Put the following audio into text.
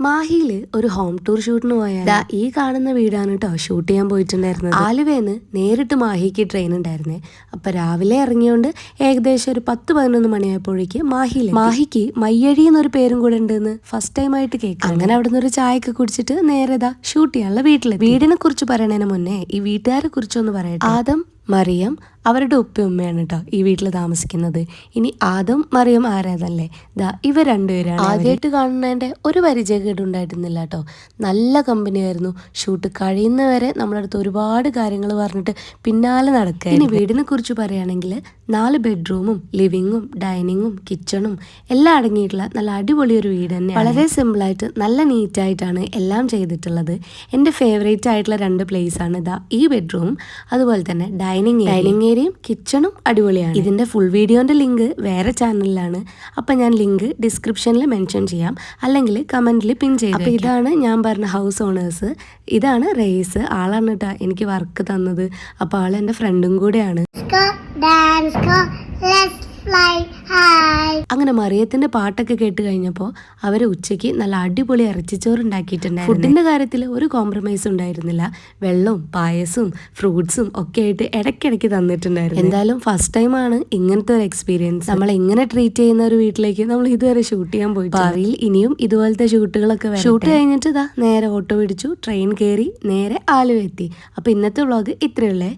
മാഹിയിൽ ഒരു home tour ഷൂട്ടിന് പോയാൽ ദാ ഈ കാണുന്ന വീടാണ് കേട്ടോ ഷൂട്ട് ചെയ്യാൻ പോയിട്ടുണ്ടായിരുന്നത്. ആലുവേന്ന് നേരിട്ട് മാഹിക്ക് ട്രെയിൻ ഉണ്ടായിരുന്നേ. അപ്പൊ രാവിലെ ഇറങ്ങിയോണ്ട് ഏകദേശം ഒരു പത്ത് പതിനൊന്ന് മണിയായപ്പോഴേക്ക് മാഹിയിൽ മാഹിക്ക് മയ്യഴി എന്നൊരു പേരും കൂടെ ഉണ്ടെന്ന് ഫസ്റ്റ് ടൈം ആയിട്ട് കേൾക്കാം അങ്ങനെ അവിടെ നിന്ന് ഒരു ചായയൊക്കെ കുടിച്ചിട്ട് നേരെ ദാ ഷൂട്ട് ചെയ്യാനുള്ള വീട്ടിൽ വീടിനെ കുറിച്ച് പറയണതിന് മുന്നേ ഈ വീട്ടുകാരെ കുറിച്ചൊന്ന് പറയട്ടെ. ആദം മറിയം അവരുടെ ഉപ്പയുമ്മയാണ് കേട്ടോ ഈ വീട്ടിൽ താമസിക്കുന്നത്. ഇനി ആദം മറിയം ആരാതല്ലേ ദാ ഇവ രണ്ടുപേരാണ് ആദ്യമായിട്ട് കാണുന്നതിന്റെ ഒരു പരിചയക്കേട് ഉണ്ടായിരുന്നില്ല കേട്ടോ നല്ല കമ്പനിയായിരുന്നു ഷൂട്ട് കഴിയുന്നവരെ നമ്മുടെ അടുത്ത് ഒരുപാട് കാര്യങ്ങൾ പറഞ്ഞിട്ട് പിന്നാലെ നടക്കുക ഇനി വീടിനെ കുറിച്ച് പറയുകയാണെങ്കിൽ നാല് ബെഡ്റൂമും ലിവിങ്ങും ഡൈനിങ്ങും കിച്ചണും എല്ലാം അടങ്ങിയിട്ടുള്ള നല്ല അടിപൊളി ഒരു വീട് തന്നെ വളരെ സിമ്പിളായിട്ട് നല്ല നീറ്റായിട്ടാണ് എല്ലാം ചെയ്തിട്ടുള്ളത്. എന്റെ ഫേവറേറ്റ് ആയിട്ടുള്ള രണ്ട് പ്ലേസ് ആണ് ഇതാ ഈ ബെഡ്റൂം അതുപോലെ തന്നെ ഡൈനിങ് ഡൈനിങ് ഏരിയയും കിച്ചണും അടിപൊളിയാണ്. ഇതിന്റെ ഫുൾ വീഡിയോന്റെ ലിങ്ക് വേറെ ചാനലിലാണ് അപ്പം ഞാൻ ലിങ്ക് ഡിസ്ക്രിപ്ഷനിൽ മെൻഷൻ ചെയ്യാം. അല്ലെങ്കിൽ കമന്റിൽ പിൻ ചെയ്യാം അപ്പോൾ ഇതാണ് ഞാൻ പറഞ്ഞ ഹൗസ് ഓണേഴ്സ് ഇതാണ് റേസ് ആളാണ് കേട്ടോ എനിക്ക് വർക്ക് തന്നത്. അപ്പോൾ ആൾ എന്റെ ഫ്രണ്ടും കൂടെയാണ്. Go, dance, go, let's fly high. അങ്ങനെ മറിയത്തിന്റെ പാട്ടൊക്കെ കേട്ട് കഴിഞ്ഞപ്പോൾ അവർ ഉച്ചയ്ക്ക് നല്ല അടിപൊളി ഇറച്ചിച്ചോറ് ഉണ്ടാക്കിയിട്ടുണ്ടായിരുന്നു ഫുഡിന്റെ കാര്യത്തിൽ ഒരു കോംപ്രമൈസ് ഉണ്ടായിരുന്നില്ല. വെള്ളവും പായസവും ഫ്രൂട്ട്സും ഒക്കെ ആയിട്ട് ഇടയ്ക്കിടയ്ക്ക് തന്നിട്ടുണ്ടായിരുന്നു. എന്തായാലും ഫസ്റ്റ് ടൈമാണ് ആണ് ഇങ്ങനത്തെ ഒരു എക്സ്പീരിയൻസ് നമ്മൾ ഇങ്ങനെ ട്രീറ്റ് ചെയ്യുന്ന ഒരു വീട്ടിലേക്ക് നമ്മൾ ഇതുവരെ ഷൂട്ട് ചെയ്യാൻ പോയി ഭാവിയിൽ ഇനിയും ഇതുപോലത്തെ ഷൂട്ടുകളൊക്കെ ഷൂട്ട് കഴിഞ്ഞിട്ട് ഇതാ നേരെ ഓട്ടോ പിടിച്ചു ട്രെയിൻ കയറി നേരെ ആലുവ എത്തി. അപ്പൊ ഇന്നത്തെ വ്ളോഗ് ഇത്രയുള്ളേ